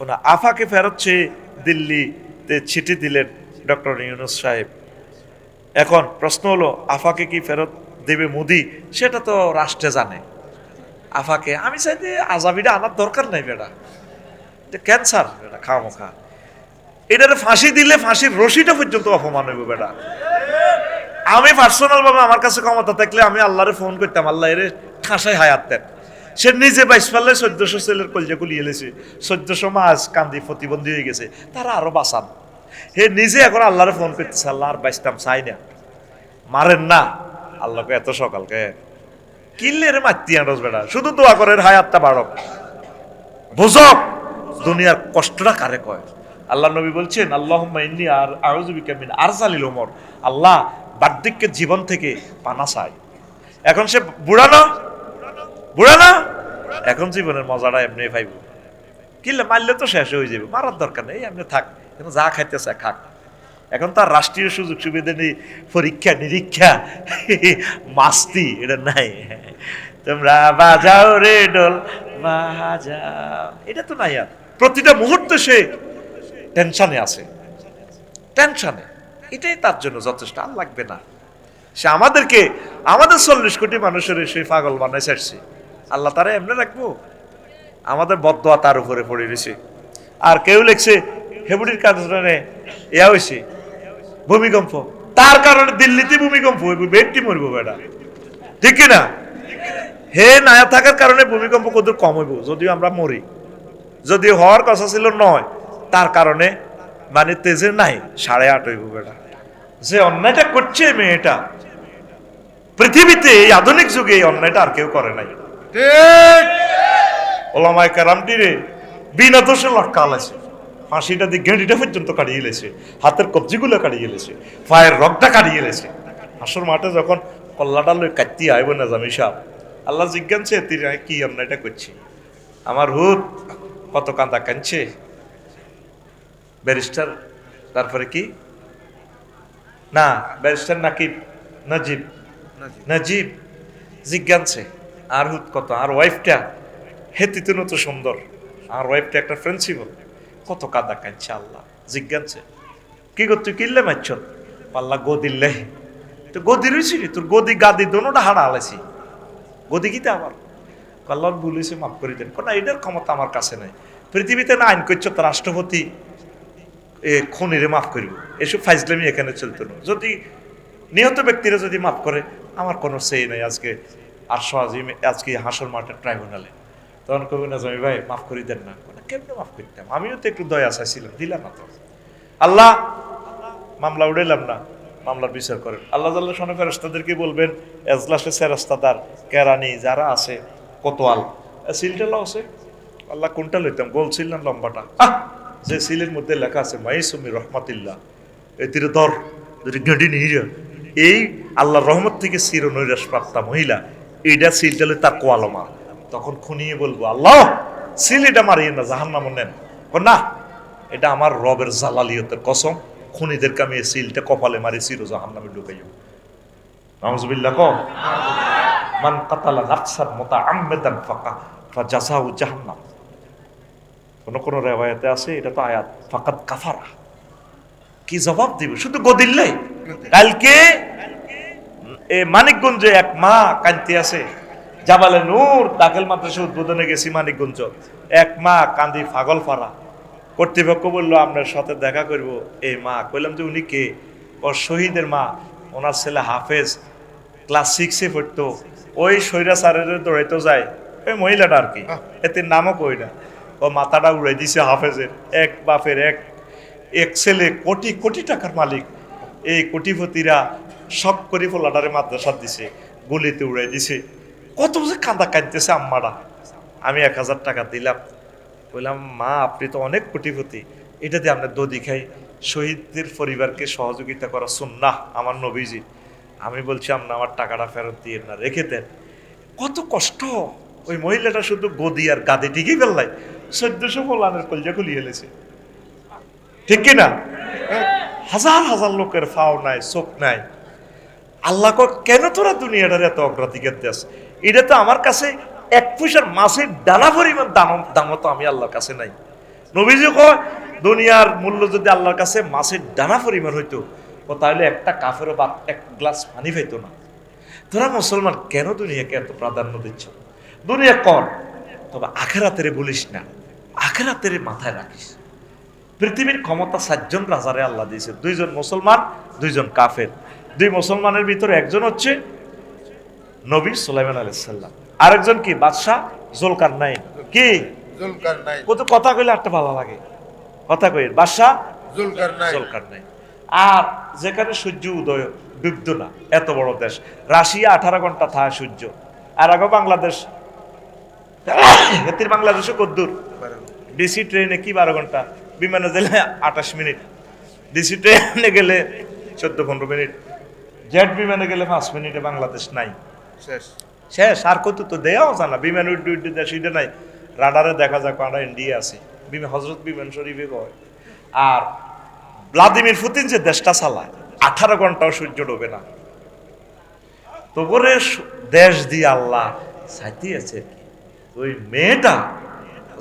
ওনা আফাকে ফেরত চেয়ে দিল্লিতে চিঠি দিলেন ডক্টর ইউনুস সাহেব। এখন প্রশ্ন হলো, আফাকে কি ফেরত দেবে মোদি? সেটা তো রাষ্ট্রে জানে। আফাকে, আমি চাই যে আজাবিটা আনার দরকার নাই বেটা। এটা ক্যান্সার এটা খাওয়া খা এটারে ফাঁসি দিলে ফাঁসির রশিটা পর্যন্ত অপমান হইব বেটা। আমি পার্সোনাল ভাবে আমার কাছে ক্ষমতা থাকলে আমি আল্লাহরে ফোন করতাম, আল্লাহ এর ঠাসায় হায়াত দেন। সে নিজে বাইশ পারলে চোদ্দশো ছেলের কলজা কুলিয়ে এলেছে। চোদ্দশো মাস কান্দি প্রতিবন্ধী হয়ে গেছে। তারা আরও বাঁচান। হে নিজে এখন আল্লাহরে ফোন করতেছে, আল্লাহ, আর বাইসতাম চাই না। মারেন না। আল্লাহকে এত সকালকে কিনলে রে মাতি আনস বেড়া শুধু দোয়া করে হায়াতটা বাড়ক। বুঝক, দুনিয়ার কষ্টটা কারে কয়? আল্লাহ নবী বলছেন আল্লাহ ইন্নি আর আউজুবিকা মিন আরজালিল ওমর আল্লাহ বার্ধক্যের জীবন থেকে পানা চাই এখন সে বুড়া না? বুড়া না? এখন জীবনের মজাটা এমনি পাইব। কিনলে মারলে তো শেষ হয়ে যাবে মারার দরকার নেই, এমনি থাক এখন যা খাইতেছে খাক। এখন তার রাষ্ট্রীয় সুযোগ সুবিধা নেই, পরীক্ষা, নিরীক্ষা, মাস্তি, এটা নাই। তোমরা বাজাও রে ডোল, বাজাও। এটা তো নাই আর। প্রতিটা মুহূর্তে সে টেনশনে আছে। টেনশনে। এটাই তার জন্য যথেষ্ট, আর লাগবে না। সে আমাদেরকে, আমাদের চল্লিশ কোটি মানুষের সে পাগল বানায় ছাড়ছে আল্লাহ তারা এমনি রাখব? আমাদের বদয়া তার উপরে পড়ে রয়েছে। আর কেউ লিখছে হেবুডির কারণে ইয়া হয়েছে ভূমিকম্প। তার কারণে দিল্লিতে ভূমিকম্প হইব ব্যক্তি মরবো বেটা। ঠিক কি না হে না থাকার কারণে ভূমিকম্প কত কম হইব? যদিও আমরা মরি যদি হওয়ার কথা ছিল নয়, তার কারণে মানে তেজে নাই, সাড়ে আট হইব বেটা। যে অন্যায়টা করছে মেয়েটা, পৃথিবীতে এই আধুনিক যুগে এই অন্যায়টা আর কেউ করে নাই। ঠিক। ওলামায় কারামটি রে বিনা দোষে লটকা আছে ফাঁসিটা দিয়ে গেঁড়িটা পর্যন্ত কাটিয়ে এলেছে হাতের কবজিগুলো কাটিয়ে এলেছে পায়ের রগটা কাটিয়ে এলেছে হাসর মাঠে যখন কল্লাটা লই কাটতি আইব না জামি সাহ আল্লাহ জিজ্ঞানছে তিনি কি অন্যায়টা করছি? আমার হুত কত কান্দা কাঁদছে। ব্যারিস্টার তারপরে কি? না ব্যারিস্টার নাকিব নজিব। নজিব জিজ্ঞানছে আর হুত কত? আর ওয়াইফটা হেতিতে তো সুন্দর। আর ওয়াইফটা একটা প্রিন্সিপাল কত কাদা কাঁদছে আল্লাহ। জিজ্ঞানছে কি কর তুই কিনলে মারছ? পাল্লা গদিল্লে তো গদি রয়েছি তোর গদি গাদি দোনোটা হাড়া আলাইছি গদি কিতে আমার আল্লাহ বলেছে মাফ করে দেন। না, এটার ক্ষমতা আমার কাছে নাই। পৃথিবীতে না আইন করছ তো রাষ্ট্রপতি এ খুনিরে মাফ করিব। এসব ফাইজলামি এখানে চলতো না যদি নিহত ব্যক্তিরা যদি মাফ করে, আমার কোনো সেই নাই আজকে। আর সহজে আজকে হাসর মাঠের ট্রাইব্যুনালে তখন কবি না জমি ভাই, মাফ করে দেন না। কেমনে মাফ করতাম আমিও তো একটু দয়া চাইছিলাম, দিলাম না তো। আল্লাহ, মামলা উড়াইলাম না, মামলার বিচার করেন। আল্লাহ জাল্লাহ শোনে ফেরস্তাদেরকে বলবেন এজলাসে সেরাস্তাদার কেরানি যারা আছে, কোতোয়াল। সিলটা আছে আল্লাহ, কোনটা লইতাম? গোল সিল না লম্বাটা? যে সিলের মধ্যে লেখা আছে, মাইসুমি রহমাতিল্লাহ। এটির দর যদি গেঁডি নিয়ে। এই আল্লাহর রহমত থেকে চির নৈরাস প্রাপ্তা মহিলা এইটা সিলটা লই তার কোয়ালমা তখন খুনিয়ে বলব, আল্লাহ, সিল এটা মারিয়ে না জাহান নাম নেন না এটা আমার রবের জালালিয়তের কসম, খুনিদেরকে আমি এই সিলটা কপালে মারি চির জাহান নামে ঢুকাইও। নাউজুবিল্লাহ কম মান কাতালা নাফসান মুতাআম্মিদান ফাকা, ফাজাসাহু জাহান্নাম। কোন কোন রেওয়ায়াতে আছে, এটা তো আয়াত ফাকাত কাফারা। কি জবাব দিব? শুধু গদিল্লে কালকে এ মানিকগঞ্জে এক মা কান্তি আছে। জাবালে নূর দাখিল মাদ্রাসা উদ্বোধনে গেছি মানিকগঞ্জ। এক মা কান্দি পাগল ফারা। কর্তৃপক্ষ বলল আপনার সাথে দেখা করব। এই মা, কইলাম যে উনি কে? ও শহীদের মা, ওনার ছেলে হাফেজ, ক্লাস সিক্সে পড়তো। ওই সৈরা সারের দৌড়াইতে যায়। ওই মহিলাটা আর কি, এতে নামও কই না। ও মাথাটা উড়াই দিছে হাফেজের। এক বাপের এক এক ছেলে কোটি কোটি টাকার মালিক। এই কোটিপতিরা শখ করে ফোলাটারে মাদ্রাসা দিছে, গুলিতে উড়াই দিছে। কত বছর কাঁদা কাঁদতেছে আম্মারা। আমি এক হাজার টাকা দিলাম। বললাম, মা, আপনি তো অনেক কোটিপতি। এটা দিয়ে আমরা দদি খাই। শহীদদের পরিবারকে সহযোগিতা করা সুন্নাহ, আমার নবীজি। আমি বলছি আপনি আমার টাকাটা ফেরত দিয়ে না, রেখে দেন। কত কষ্ট। ওই মহিলাটা শুধু গদি আর গাদি ঠিকই ফেললাই। চোদ্দশো ফলানের কলজা খুলিয়ে এলেছে ঠিক কি না হাজার হাজার লোকের ফাও নাই, চোখ নাই। আল্লাহ কেন তোরা দুনিয়াটার এত অগ্রাধিকার দেস এটা তো আমার কাছে এক পয়সার মাছের ডানা পরিমাণ দাম দামও তো আমি আল্লাহর কাছে নাই। নবীজি কয়, দুনিয়ার মূল্য যদি আল্লাহর কাছে মাছের ডানা পরিমাণ হইতো, ও তাহলে একটা কাফেরও বা এক গ্লাস পানি পাইতো না। তোরা মুসলমান, কেন দুনিয়াকে এত প্রাধান্য দিচ্ছ? দুনিয়া কর, তবে আখেরাতের বলিস না, আখেরাতের মাথায় রাখিস। পৃথিবীর ক্ষমতা সাতজন রাজারে আল্লাহ দিয়েছে, দুইজন মুসলমান, দুইজন কাফের। দুই মুসলমানের ভিতরে একজন হচ্ছে নবী সুলাইমান আলাইসাল্লাম আরেকজন কি? বাদশাহ জোলকার নাই কি কত কথা কইলে একটা ভালো লাগে। কথা কই বাদশাহ জোলকার নাই আর যেখানে সূর্য উদয় ডুবত না এত বড় দেশ। রাশিয়া আঠারো ঘণ্টা থাকে সূর্য। আর আগে বাংলাদেশ। হেতির বাংলাদেশে কদ্দুর ডিসি ট্রেনে কি বারো ঘণ্টা? বিমানে গেলে আঠাশ মিনিট। ডিসি ট্রেনে গেলে চোদ্দ পনেরো মিনিট। জেট বিমানে গেলে পাঁচ মিনিটে বাংলাদেশ নাই। শেষ। শেষ আর কত তো দেয়াও জানা বিমান উড্ডে উড্ডে দেশ এটা নাই। রাডারে দেখা যাক আমরা ইন্ডিয়া আছে। বিমান হজরত বিমান শরীফে কয় আর ভ্লাদিমির পুতিন যে দেশটা চালায় আঠারো ঘন্টাও সূর্য ডোবে না। তো করে দেশ দিয়ে আল্লাহ সাইতিয়েছে ওই মেয়েটা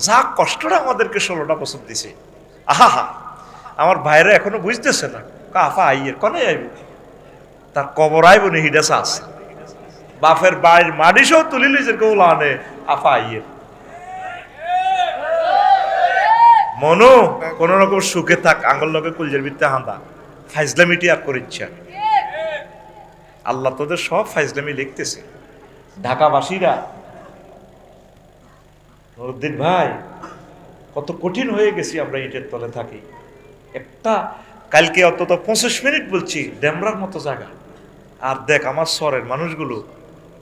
যা কষ্টটা আমাদেরকে ষোলোটা বছর দিছে। আহা হা আমার ভাইরা এখনও বুঝতেছে না। কাফা আইয়ের কনে আইব? তার কবর আইব নি, হিডা চাষ বাফের বাইর মাটি সহ তুলি লিজের কৌলা আনে, আফা আইয়ের মনো, কোন রকম সুখে থাক, আঙ্গল লগে কুলজের ভিত্তে হাঁদা। ফাইজলামিটি আর করিচ্ছে আল্লাহ তোদের সব ফাইজলামি লিখতেছে। ঢাকাবাসীরা নুরুদ্দিন ভাই, কত কঠিন হয়ে গেছি আমরা ইটের তলে থাকি। একটা, কালকে অন্তত পঁচিশ মিনিট বলছি ড্যামরার মতো জায়গা। আর দেখ, আমার শহরের মানুষগুলো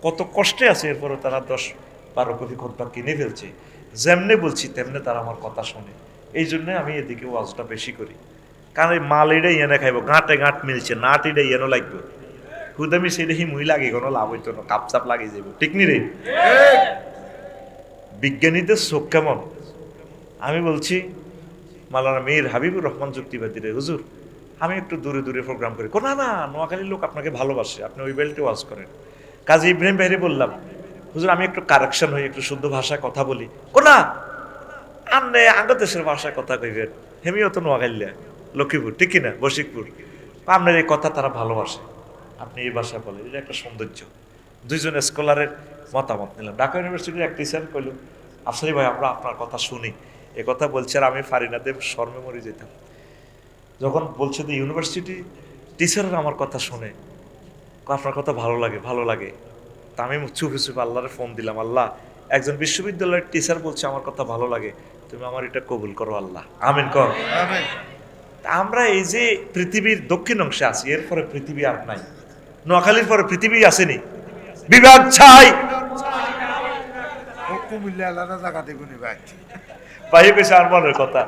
কত কষ্টে আছে এরপরে তারা দশ বারো কোটি খোদ্া কিনে ফেলছে। যেমনে বলছি, তেমনে তারা আমার কথা শোনে। এই জন্য আমি এদিকে ওয়াজটা বেশি করি। কারণ এই মাল এটাই এনে খাইব গাঁটে গাঁট মিলছে, নাট এটাই এনে লাগবে। হুদামি সেটা হি মুই লাগে, কোনো লাভ হইতো না, কাপ চাপ লাগিয়ে যাব ঠিক নি রে? বিজ্ঞানীদের চোখ কেমন? আমি বলছি মালানা মীর হাবিবুর রহমান যুক্তিবাদী রে হুজুর আমি একটু দূরে দূরে প্রোগ্রাম করি। না না, নোয়াখালীর লোক আপনাকে ভালোবাসে, আপনি ওই বেল্টে ওয়াজ করেন। কাজী ইব্রাহিম ভাইরে বললাম, হুজুর, আমি একটু কারেকশন হই, একটু শুদ্ধ ভাষায় কথা বলি। কো, না, আন্নে আঙ্গ দেশের ভাষায় কথা কইবেন। হেমিও তো নোয়াখালীয়া লক্ষ্মীপুর, ঠিক কিনা? বশিকপুর। আপনার এই কথা তারা ভালোবাসে। আপনি এই ভাষায় বলেন, এটা একটা সৌন্দর্য। দুইজন স্কলারের মতামত নিলাম। ঢাকা ইউনিভার্সিটির এক টিচার কইল, আফসারি ভাই, আমরা আপনার কথা শুনি। এ কথা বলছে আর আমি ফারিনা দেব শর্মে মরে যেতাম। যখন বলছে যে ইউনিভার্সিটি টিচাররা আমার কথা শুনে আপনার কথা ভালো লাগে ভালো লাগে। তা আমি চুপে চুপে আল্লাহরে ফোন দিলাম আল্লাহ একজন বিশ্ববিদ্যালয়ের টিচার বলছে আমার কথা ভালো লাগে তুমি আমার এটা কবুল করো আল্লাহ। আমিন কর। আমরা এই যে পৃথিবীর দক্ষিণ অংশে আছি এরপরে পৃথিবী আর নাই। নোয়াখালীর পরে পৃথিবী আসেনি। বিভাগ ছাই। কুমিল্লা আলাদা জায়গা দেখুনি ভাই বাইরে কইছে আর মনের কথা।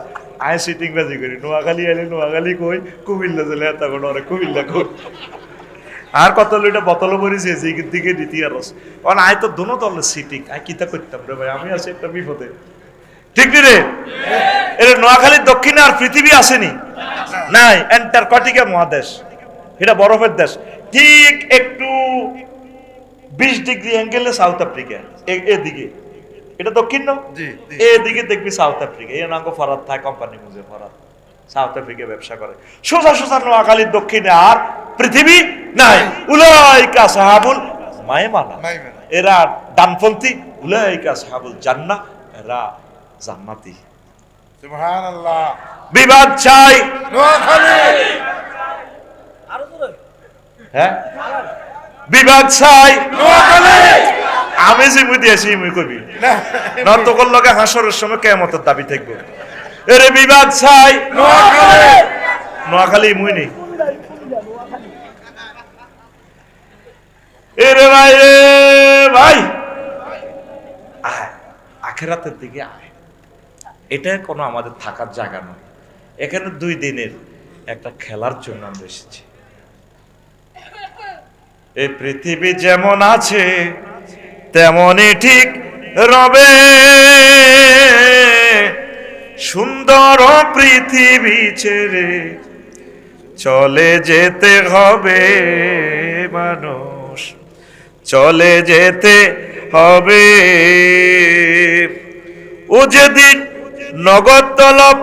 আয় সিটিং বাজি করি। নোয়াখালী আইলে নোয়াখালী কই, কুমিল্লা চলে এত কোনো অনেক কুমিল্লা কই। আর কত লইটা বোতল পরিছে দিকে দিকে দিতি আর কারণ আয় তো দোনো দলের সিটিং আয়, কিতা করতাম রে ভাই? আমি আছি একটা বিপদে। ঠিক রে? এর নোয়াখালীর দক্ষিণে আর পৃথিবী আসেনি। নাই, অ্যান্টার্কটিকা মহাদেশ। এটা বরফের দেশ। ঠিক একটু বিশ ডিগ্রি অ্যাঙ্গেলে সাউথ আফ্রিকা এদিকে। এটা দক্ষিণ না। এদিকে দেখবি সাউথ আফ্রিকা এই নাম ফরাত থাকে কোম্পানি মুজে ফরাদ। সাউথ আফ্রিকা ব্যবসা করে। সোজা সোজা নোয়াখালীর দক্ষিণে আর পৃথিবী নাই। উলাইকা সাহাবুল মায়মানা এরা ডানপন্থী। উলাইকা সাহাবুল জান্না এরা জান্নাতি। সুবহানাল্লাহ। বিবাদ চাই। নোয়াখালী! হ্যাঁ? বিবাদ চাই। নোয়াখালী! আমি যে মুই দিয়েছি মুই কবি। না। নর্তকর লগে হাসরের সময় কেমতের দাবি থাকব। এরে বিবাদ চাই নোয়াখালী। নোয়াখালী মুই নেই। এরে ভাই রে ভাই। আয় আখেরাতের দিকে আয়। এটা কোনো আমাদের থাকার জায়গা নয়। এখানে দুই দিনের একটা খেলার জন্য আমরা এসেছি। এই পৃথিবী যেমন আছে তেমনই ঠিক রবে। সুন্দর পৃথিবী ছেড়ে চলে যেতে হবে মানুষ। চলে যেতে হবে। ও যেদিন নগদ তলব,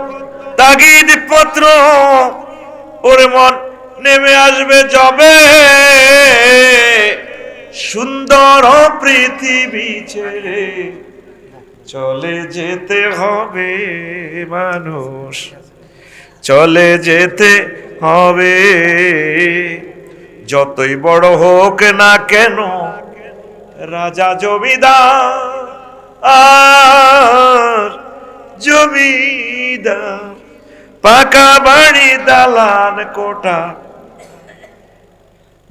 তাগিদ পত্র, ওরে মন নেমে আসবে যবে। সুন্দর পৃথিবী ছেড়ে চলে যেতে হবে মানুষ। চলে যেতে হবে। যতই বড় হোক না কেন, রাজা জমিদার আর জমিদার, পাকা বাড়ি দালান কোটা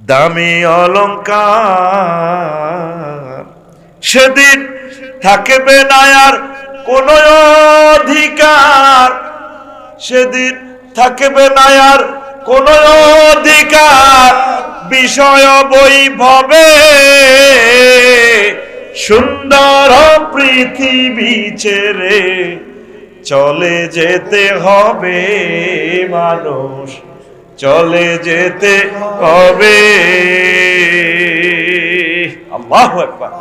দামি অলঙ্কার সেদিন থাকবে না আর কোন অধিকার। সেদিন থাকবে না আর কোন অধিকার। বিষয় বৈভবে সুন্দর পৃথিবী ছেড়ে চলে যেতে হবে মানুষ। চলে যেতে হবে। আল্লাহ একবার